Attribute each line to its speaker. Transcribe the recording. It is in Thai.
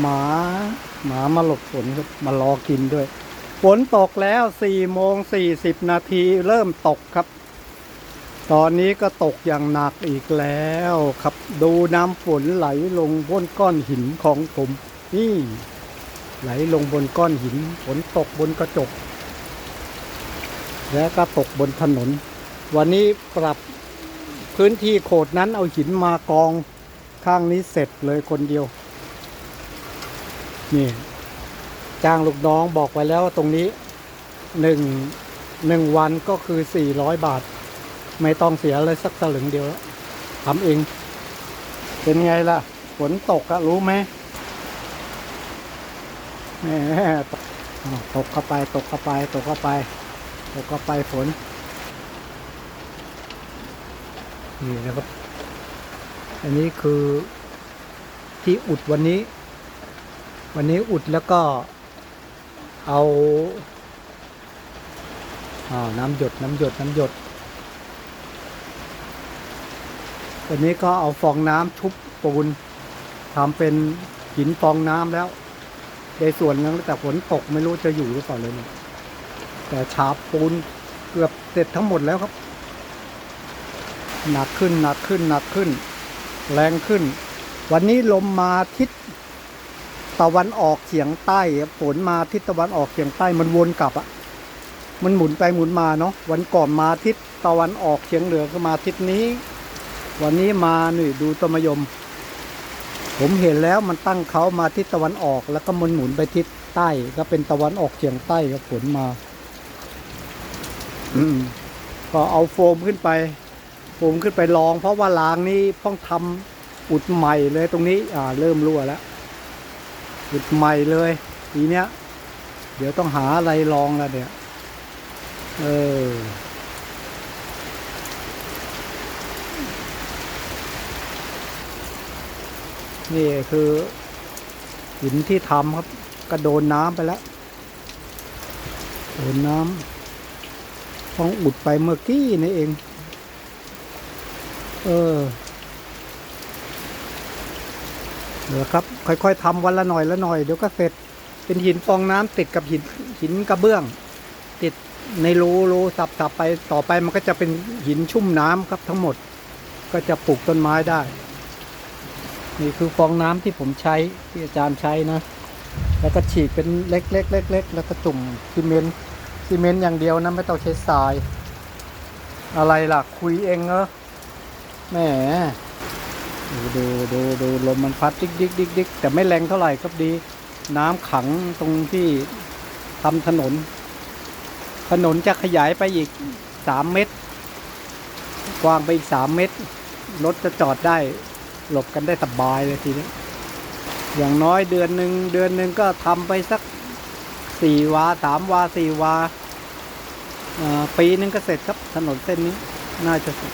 Speaker 1: หมาหมามาหลบฝนครับมารอกินด้วย ฝนตกแล้วสี่โมงสี่สิบนาทีเริ่มตกครับ ตอนนี้ก็ตกอย่างหนักอีกแล้วครับ ดูน้ำฝนไหลลงบนก้อนหินของผมนี่ ไหลลงบนก้อนหิน ฝนตกบนกระจก แล้วก็ตกบนถนน วันนี้ปรับพื้นที่โขดนั้นเอาหินมากองข้างนี้เสร็จเลยคนเดียว นี่ จ้างลูกน้องบอกไว้แล้วว่าตรงนี้หนึ่งหนึ่งวันก็คือสี่ร้อยบาท ไม่ต้องเสียเลยสักสลึงเดียวแล้วทำเอง เป็นไงล่ะ ฝนตกอะรู้ไหมแหมตกตกเข้าไป ตกเข้าไป ตกเข้าไป ตกเข้าไปฝน นี่นะครับ อันนี้คือที่อุดวันนี้ วันนี้อุดแล้วก็เอาอาน้ำหยดน้ำหยดน้ำหยด วันนี้ก็เอาฟองน้ำชุบปูนทำเป็นหินฟองน้ำแล้ว ในส่วนนึงแต่ฝนตกไม่รู้จะอยู่หรือเปล่าเลยเนี่ยแต่ฉาบปูนเกือบเสร็จทั้งหมดแล้วครับ หนักขึ้นหนักขึ้นหนักขึ้น แรงขึ้น วันนี้ลมมาทิศ ตะวันออกเฉียงใต้ฝนมาทิศตะวันออกเฉียงใต้มันวนกลับอะมันหมุนไปหมุนมาเนาะวันก่อนมาทิศตะวันออกเฉียงเหนือก็มาทิศนี้ วันนี้มาหนี่ดูต้นมะยม ผมเห็นแล้วมันตั้งเขามาทิศตะวันออก แล้วก็มันหมุนไปทิศใต้ก็เป็นตะวันออกเฉียงใต้ครับฝนมาอืมก็เอาโฟมขึ้นไป โฟมขึ้นไปลอง เพราะว่าลางนี้ต้องทำอุดใหม่เลยตรงนี้ อ่า เริ่มรั่วแล้ว อุดใหม่เลยทีเนี้ย เดี๋ยวต้องหาอะไรลองแล้วเนี่ย เออ นี่คือหินที่ทำครับกระโดนน้ำไปแล้ว โดนน้ำต้องอุดไปเมื่อกี้นี่เอง เออ เดี๋ยวครับ ค่อยๆทำวันละหน่อยละหน่อยเดี๋ยวก็เสร็จ เป็นหินฟองน้ำติดกับหินหินกระเบื้อง ติดในรูรูสับสับไปต่อไปมันก็จะเป็นหินชุ่มน้ำครับทั้งหมด ก็จะปลูกต้นไม้ได้ นี่คือฟองน้ำที่ผมใช้ที่อาจารย์ใช้นะ แล้วก็ฉีกเป็นเล็กเล็กเล็กเล็กแล้วก็จุ่มซีเมนต์ซีเมนต์อย่างเดียวนะไม่ต้องใช้ทราย อะไรล่ะคุยเองเหรอแหม ดูดูดูดูลมมันพัดดิกดิกดิกดิกแต่ไม่แรงเท่าไหร่ครับดี น้ำขังตรงที่ทำถนน ถนนจะขยายไปอีกสามเมตร กว้างไปอีกสามเมตร รถจะจอดได้ หลบกันได้สบายเลยทีนี้ อย่างน้อยเดือนหนึ่งเดือนหนึ่งก็ทำไปสักสี่วาสามวาสี่วาปีหนึงก็เสร็จครับถนนเส้นนี้ น่าจะเสร็จ